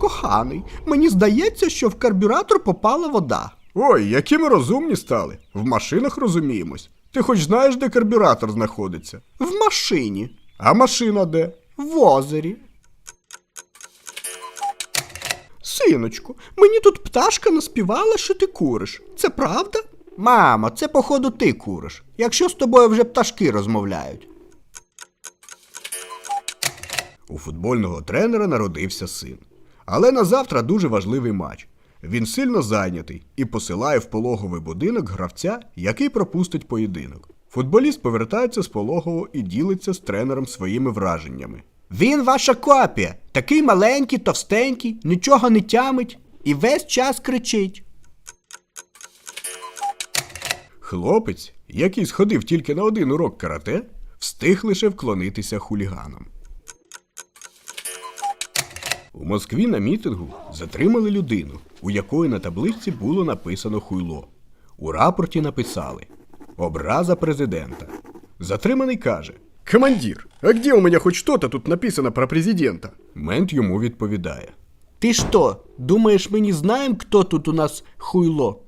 Коханий, мені здається, що в карбюратор попала вода. Ой, які ми розумні стали. В машинах розуміємось. Ти хоч знаєш, де карбюратор знаходиться? В машині, А машина де? в озері. Синочку, мені тут пташка наспівала, що ти куриш. Це правда? Мамо, це походу ти куриш, якщо з тобою вже пташки розмовляють. У футбольного тренера народився син. Але на завтра дуже важливий матч. Він сильно зайнятий і посилає в пологовий будинок гравця, який пропустить поєдинок. Футболіст повертається з пологового і ділиться з тренером своїми враженнями. Він ваша копія, такий маленький, товстенький, нічого не тямить і весь час кричить. Хлопець, який сходив тільки на один урок карате, встиг лише вклонитися хуліганам. У Москві на мітингу затримали людину, у якої на табличці було написано хуйло. У рапорті написали Образа президента. Затриманий каже: Командир, а где у мене хоч что-то тут написано про президента? Мент йому відповідає. Ти що, думаєш, ми не знаємо, хто тут у нас хуйло?